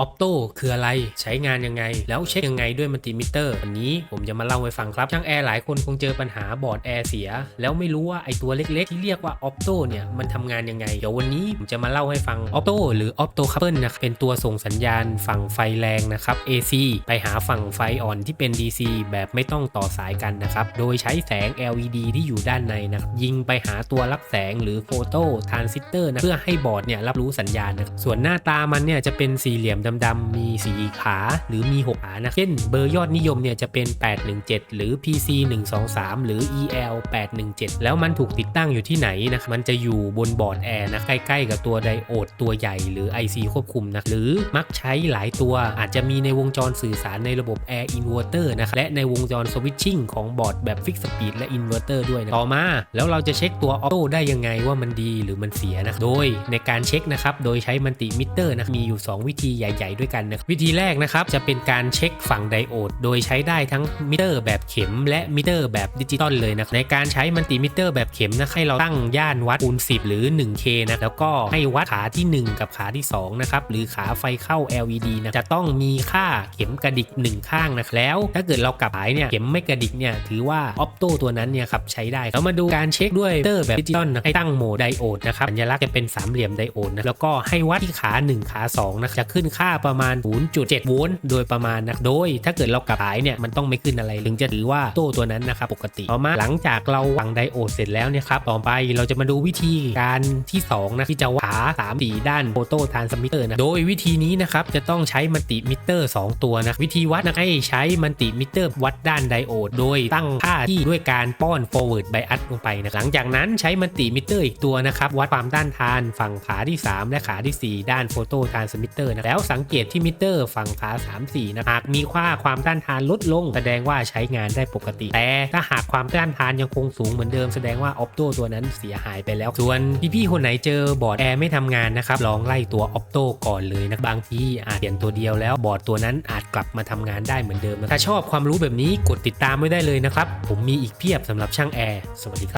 ออปโตคืออะไร ใช้งานยังไง แล้วเช็คยังไงด้วยมัลติมิเตอร์วันนี้ผมจะมาเล่าให้ฟังครับ ช่างแอร์หลายคนคงเจอปัญหาบอร์ดแอร์เสีย แล้วไม่รู้ว่าไอตัวเล็กๆ ที่เรียกว่าออปโตเนี่ย มันทำงานยังไง เดี๋ยววันนี้ผมจะมาเล่าให้ฟังออปโตหรือออปโตคัพเปิลนะเป็นตัวส่งสัญญาณฝั่งไฟแรงนะครับ AC ไปหาฝั่งไฟอ่อนที่เป็น DC แบบไม่ต้องต่อสายกันนะครับ โดยใช้แสง LED ที่อยู่ด้านในนะครับยิงไปหาตัวรับแสงหรือโฟโตทรานซิสเตอร์นะเพื่อให้บอร์ดเนี่ยรับรู้สัญญาณนะครับส่วนหน้าตามันเนี่ยจะเป็นสี่เหลี่ยมดำๆมีสีขาหรือมี 6 ขานะเช่นเบอร์ยอดนิยมเนี่ยจะเป็น 817 หรือ PC 123 หรือ EL 817 แล้วมันถูกติดตั้งอยู่ที่ไหนนะมันจะอยู่บนบอร์ดแอร์นะใกล้ๆกับตัวไดโอดตัวใหญ่หรือ IC ควบคุมนะหรือมักใช้หลายตัวอาจจะมีในวงจรสื่อสารในระบบ Air Inverter นะครับและในวงจรสวิตชิ่งของบอร์ดแบบฟิกสปีดและ Inverter ด้วยนะต่อมา แล้วเราจะเช็คตัวออโต้ได้ยังไงว่ามันดีหรือมันเสียนะโดยในการเช็คนะครับโดยใช้มัลติมิเตอร์นะมีอยู่ 2 วิธีใหญ่ๆด้วยกันนะวิธีแรกนะครับจะเป็นการเช็คฝั่งไดโอด โดยใช้ได้ทั้งมิเตอร์แบบเข็ม และมิเตอร์แบบดิจิตอลเลยนะในการใช้มัลติมิเตอร์แบบเข็มนะให้เราตั้งย่านวัดคูณ10 หรือ 1K นะแล้วก็ให้วัดขาที่ 1 กับขาที่2นะครับหรือขาไฟเข้า LED นะจะต้องมีค่าเข็มกระดิก 1 ข้างนะแล้ว ถ้าเกิดเรากลับหายเนี่ยเข็มไม่กระดิกเนี่ยถือว่าออปโตตัวนั้นเนี่ยครับใช้ได้แล้วมาดูการเช็คด้วยมิเตอร์แบบดิจิตอลนะให้ตั้งโหมดไดโอดนะครับสัญลักษณ์จะเป็นสามเหลี่ยมไดโอดนะแล้วก็ให้วัดที่ขา 1 ขา2นะจะขึ้นค่าประมาณ 0.7 โวลต์โดยประมาณนะ โดยถ้าเกิดเรากลับหายเนี่ยมันต้องไม่ขึ้นอะไรถึงจะถือว่าโต้ตัวนั้นนะครับปกติต่อมาหลังจากเราวางไดโอดเสร็จแล้วเนี่ยครับต่อไปเราจะมาดูวิธีการที่2นะที่จะวัดขา3 4ด้านโฟโต้ทานสมิเตอร์นะโดยวิธีนี้นะครับจะต้องใช้มัลติมิเตอร์ 2 ตัวนะวิธีวัดนะให้ใช้มัลติมิเตอร์วัดด้านไดโอด โดยตั้งค่าที่ด้วยการป้อน forward bias ลงไปนะหลังจากนั้นใช้มัลติมิเตอร์อีกตัวนะครับวัดความต้านทานฝั่งขาที่ 3 และขาที่ 4 ด้านโฟโต้ทานสมิเตอร์นะแล้วสังเกตที่มิเตอร์ฝั่งขา 3 4 นะหากมีค่าความต้านทานลดลง แสดงว่าใช้งานได้ปกติ แต่ถ้าหากความต้านทานยังคงสูงเหมือนเดิมแสดงว่าออปโตตัวนั้นเสียหายไปแล้ว ส่วนพี่ๆคนไหนเจอบอร์ดแอร์ไม่ทำงานนะครับลองไล่ตัวออปโตก่อนเลยนะบางทีอาจเปลี่ยนตัวเดียวแล้วบอร์ดตัวนั้นอาจกลับมาทำงานได้เหมือนเดิมนะถ้าชอบความรู้แบบนี้กดติดตามไว้ได้เลยนะครับผมมีอีกเพียบสำหรับช่างแอร์สวัสดีครับ